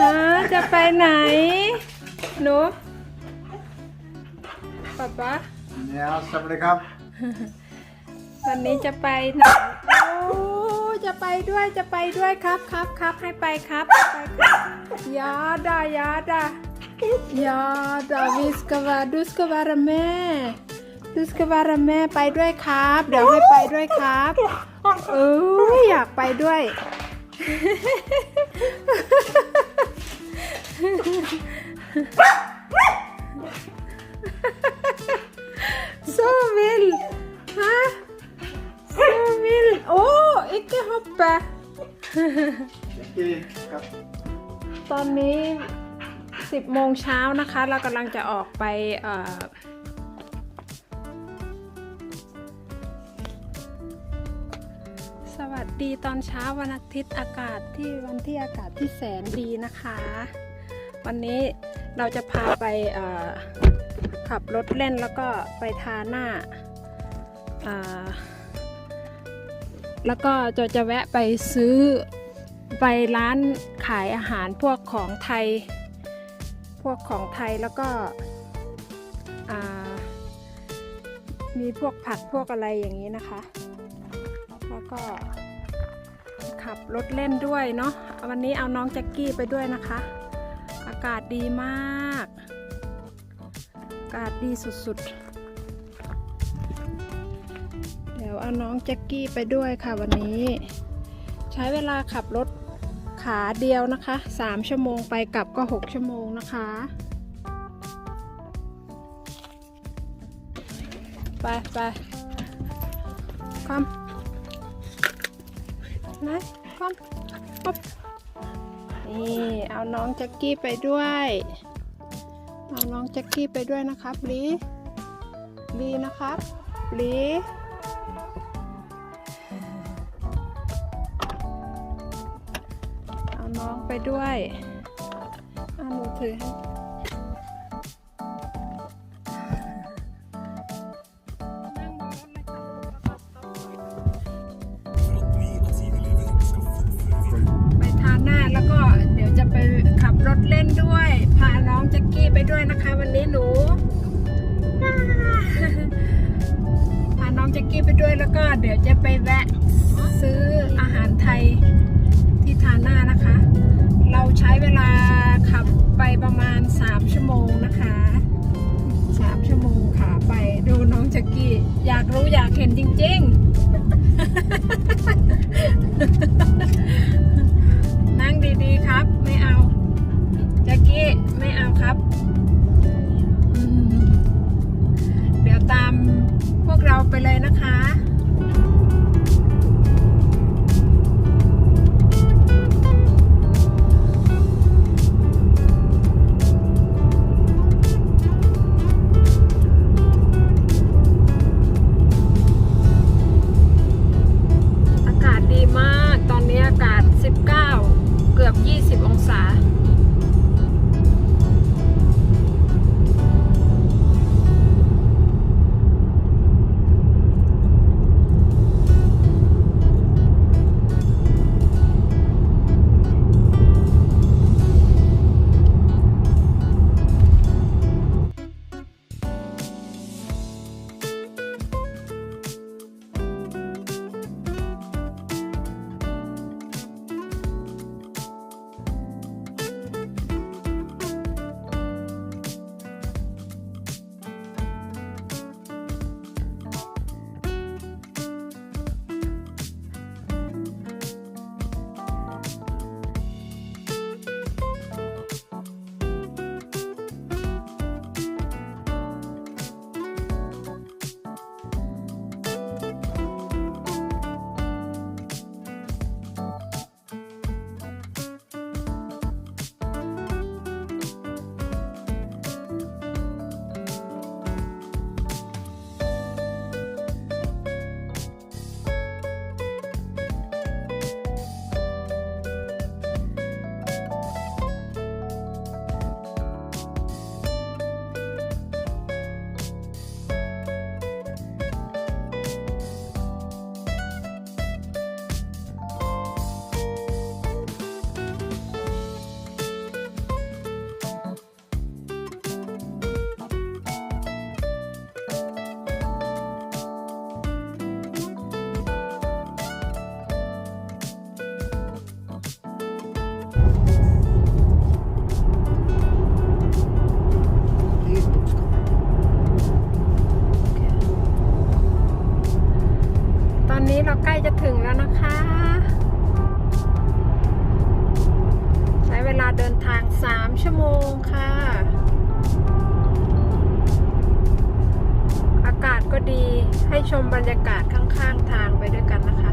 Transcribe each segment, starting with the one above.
ฮะจะไปไหน หนูป๊าป๊า Ja, stemmer ครับวันนี้จะไปไหนโอ้จะไปด้วยจะไปด้วยครับครับครับให้ไปครับไปครับยาดายาดายาดาวิสกวาดุสกวาระแม่ดุสกวาระแม่ไปด้วยครับ เดี๋ยวให้ไปด้วยครับเอออยากไปด้วย Så vill! Hæ? Så vill! Å, ikke hoppe! ตอนนี้ 10โมงเช้านะคะ เรากำลังจะออกไปเสวัสดีตอนเช้าวันอาทิตย์อากาศที่วันที่อากาศที่แสนดีนะคะ วันนี้เราจะพาไปขับรถเล่นแล้วก็ไปทาหน้าอ่าแล้วก็จะจะแวะไปซื้อไปร้านขายอาหารพวกของไทย พวกของไทยแล้วก็มีพวกผักพวกอะไรอย่างนี้นะคะ แล้วก็ขับรถเล่นด้วยเนาะวันนี้เอาน้องแจ็คกี้ไปด้วยนะคะากาศดีมาก อากาศดีสุดๆ เดี๋ยวเอาน้องแจ็คกี้ไปด้วยค่ะวันนี้ ใช้เวลาขับรถขาเดียวนะคะ 3 ชั่วโมงไปกลับก็ 6 ชั่วโมงนะคะ ไปไปคอมนะคอมป๊บ นี่เอาน้องแจ็กกี้ไปด้วยเอาน้องแจ็กกี้ไปด้วยนะครับลีลีนะครับลีเอาน้องไปด้วยเอาหนูถือให้า อนนี้เราใกล้จะถึงแล้วนะคะ ใช้เวลาเดินทาง 3 ชั่วโมงค่ะ อากาศก็ดีให้ชมบรรยากาศข้างๆทางไปด้วยกันนะคะ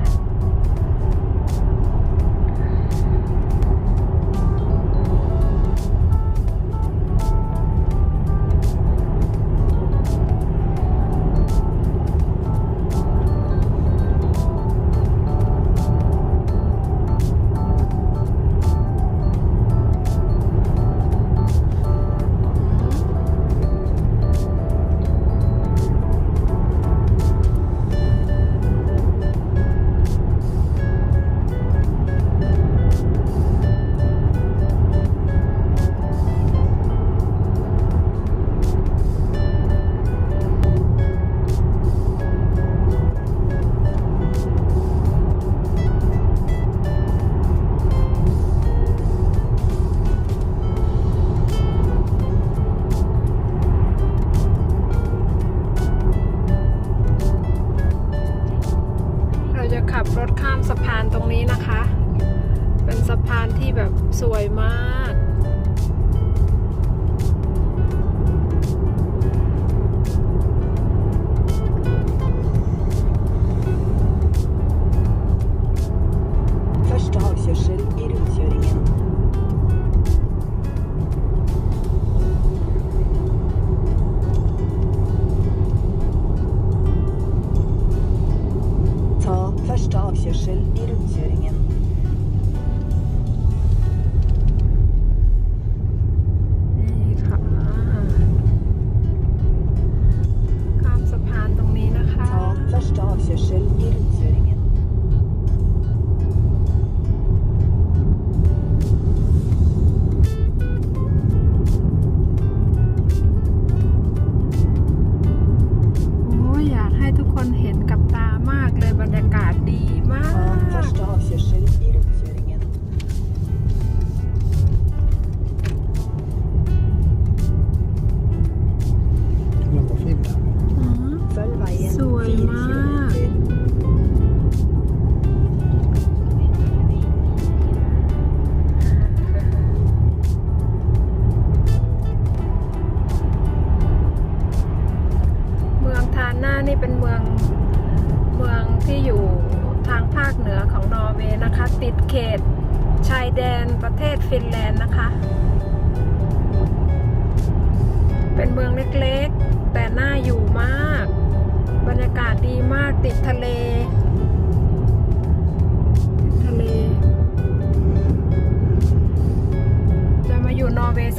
นนานี่เป็นเมืองเมืองที่อยู่ทางภาคเหนือของนอร์เวย์นะคะ ติดเขตชายแดนประเทศฟินแลนด์นะคะ เป็นเมืองเล็กๆ แต่น่าอยู่มาก บรรยากาศดีมากติดทะเล ติดทะเล จะมาอยู่นอร์เวย์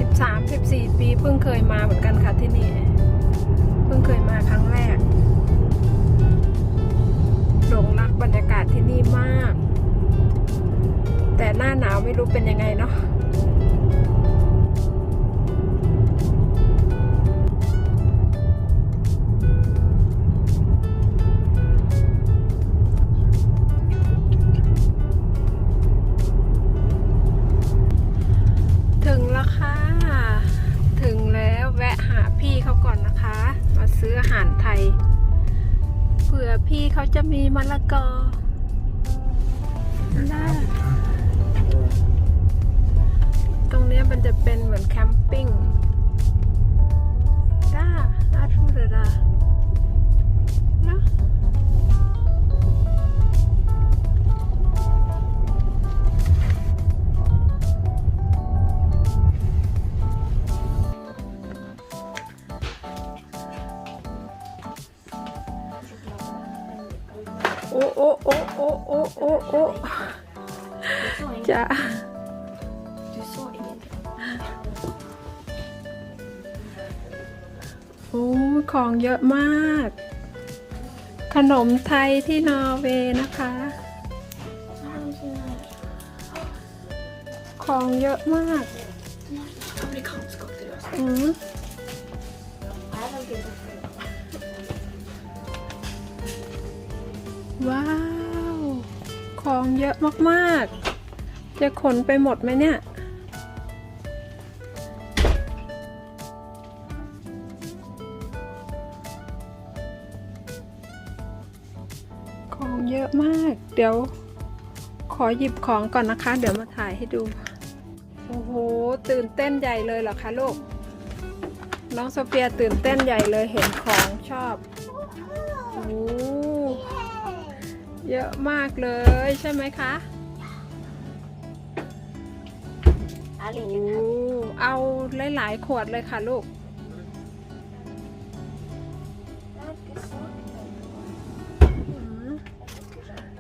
13-14 ปี เพิ่งเคยมาเหมือนกันค่ะที่นี่ เพิ่งเคยมาครั้งแรก แต่หน้าหนาวไม่รู้เป็นยังไงเนาะ มันจะเป็นเหมือนแคมปิ้งด้าอาทุเรดาเนาะ โอ้ของเยอะมาก ขนมไทยที่นอร์เวย์นะคะ ของเยอะมากอืมว้าว ของเยอะมาก ๆ จะขนไปหมดไหมเนี่ย ของเยอะมาก เดี๋ยวขอหยิบของก่อนนะคะ เดี๋ยวมาถ่ายให้ดู โอ้โห ตื่นเต้นใหญ่เลยเหรอคะลูก น้องโซเฟียตื่นเต้นใหญ่เลยเห็นของชอบ โอ้เยอะมากเลยใช่ไหมคะโอ้เอาหลายๆขวดเลยค่ะลูก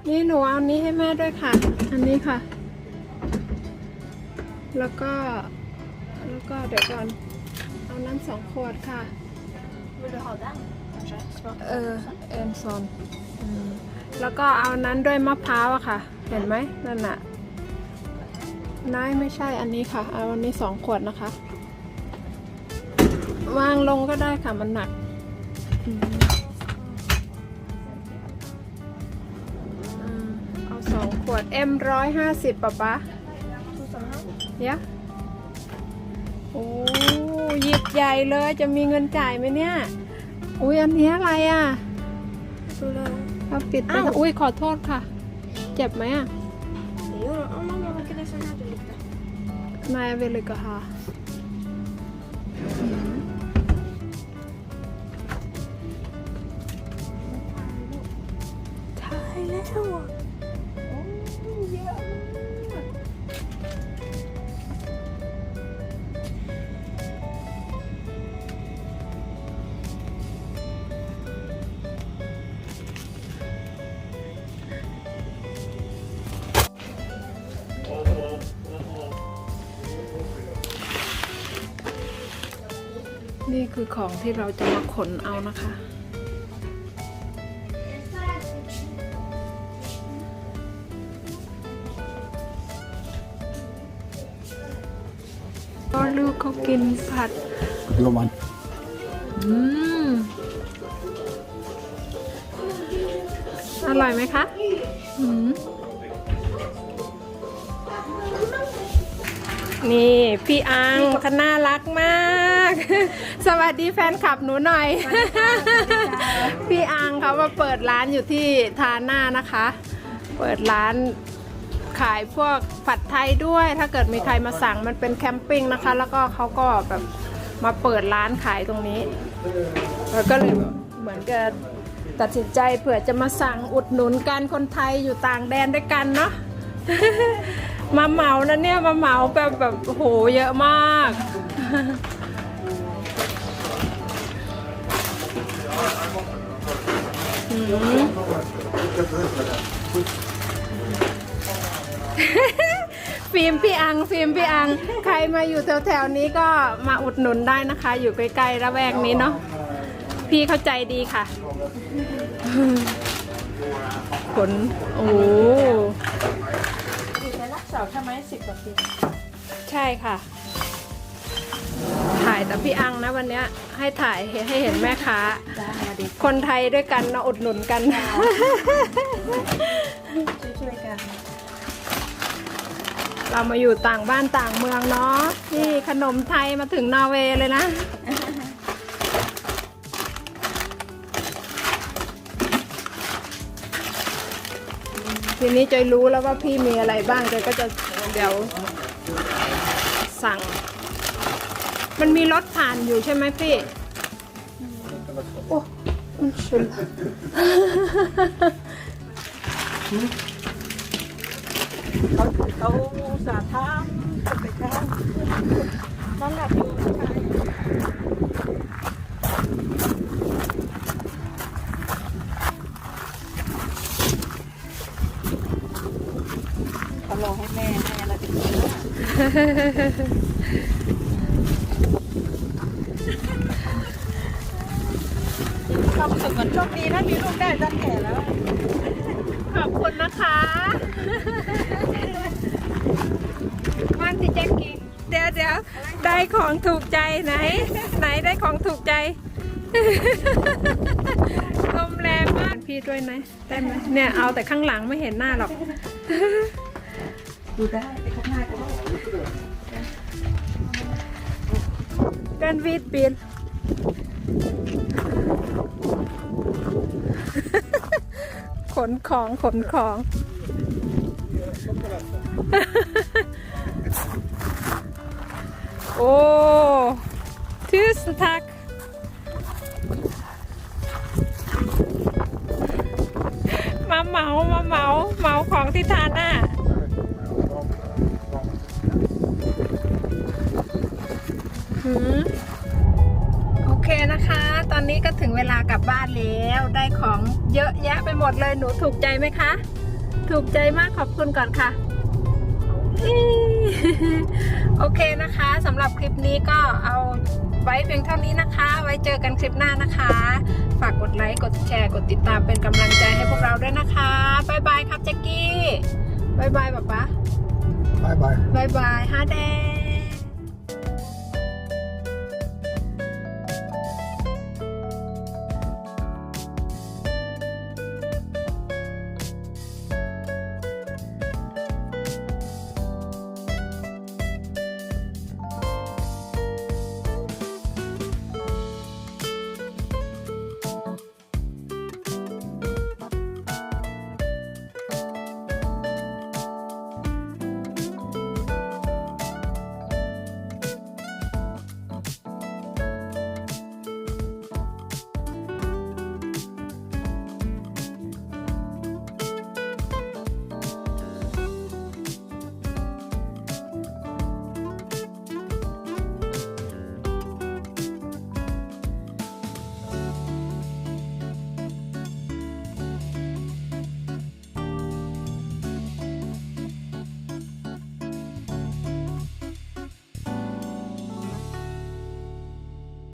นี่หนูเอานี้ให้แม่ด้วยค่ะ อันนี้ค่ะ แล้วก็ แล้วก็เดี๋ยวก่อน เอาน้ำสองขวดค่ะ เออเอ็นซอนแล้วก็เอานั้นด้วยมะพร้าวอะค่ะ เห็นไหมนั่นน่ะนายไม่ใช่อันนี้ค่ะ เอาอันนี้สองขวดนะคะ วางลงก็ได้ค่ะมันหนัก วด M ร้อยห้าสิบปะปะเดี๋ยะโอ้หยิบใหญ่เลยจะมีเงินจ่ายไหมเนี่ยอุ้ยอันนี้อะไรอะเราปิดไปค่ะอุ้ยขอโทษค่ะ เจ็บไหมอะ Jo, om man åker det så คือของที่เราจะมาขนเอานะคะ ก็ลูกเขากินผัด Gumman. อืมอร่อยไหมคะ อืมนี่ พี่อังเขาน่ารักมาก สวัสดีแฟนคลับหนูหน่อย พี่อังเขามาเปิดร้านอยู่ที่ทาน่านะคะ เปิดร้านขายพวกผัดไทยด้วย ถ้าเกิดมีใครมาสั่งมันเป็นแคมปิ้งนะคะ แล้วก็เขาก็แบบมาเปิดร้านขายตรงนี้แล้วก็เลยเหมือนกับตัดสินใจเผื่อจะมาสั่งอุดหนุนกันคนไทยอยู่ต่างแดนด้วยกันเนาะมาเหมานะเนี่ยมาเหมาแบบแบบโหเยอะมาก ฟิล์มพี่อังฟิล์มพี่อัง ใครมาอยู่แถวๆนี้ก็มาอุดหนุนได้นะคะ อยู่ใกล้ๆระแวกนี้เนาะพี่เข้าใจดีค่ะผลโอ้โหอยู่ในรักษาใช่ไหมสิบกว่าปีใช่ค่ะ ถ่ายแต่พี่อังนะวันเนี้ยให้ถ่ายให้เห็นแม่ค้า จ้ามาดิคนไทยด้วยกันเนาะอุดหนุนกัน ช่วยๆกันเรามาอยู่ต่างบ้านต่างเมืองเนาะนี่ขนมไทยมาถึงนอร์เวย์เลยนะ ทีนี้จอยรู้แล้วว่าพี่มีอะไรบ้างจอยก็จะเดี๋ยวสั่ง มันมีรถผ่านอยู่ใช่ไหมพี่โอ้มันชุนเขาเขาสาทามจะไปทามนั่นแหละอยู่เขารอให้แม่แม่แล้วจะกิน กเหมือนโชคดีนะมีลูกได้ตั้งแก่แล้ว ขอบคุณนะคะว่านที่แจ็คกี้เดี๋ยวเดี๋ยวได้ของถูกใจไหน ไหนได้ของถูกใจลมแรงมากพี่ด้วยนะได้ไหมเนี่ยเอาแต่ข้างหลังไม่เห็นหน้าหรอกดูได้แต่ข้างหน้าก็ได้กันวีดปีน ขนของขนของ โอ้ทุสทักมาเหมามาเหมาเหมาของที่ทานหน้า อนนี้ก็ถึงเวลากลับบ้านแล้ว ได้ของเยอะแยะไปหมดเลยหนูถูกใจไหมคะ ถูกใจมากขอบคุณก่อนค่ะอี้โอเคนะคะสำหรับคลิปนี้ก็เอาไว้เพียงเท่านี้นะคะ ไว้เจอกันคลิปหน้านะคะ ฝากกดไลค์ กดแชร์ กดติดตามเป็นกำลังใจให้พวกเราด้วยนะคะบ๊ายบายครับแจ็กกี้บ๊ายบายป๊าป๊า Bye bye. บ๊ายบายฮาแดง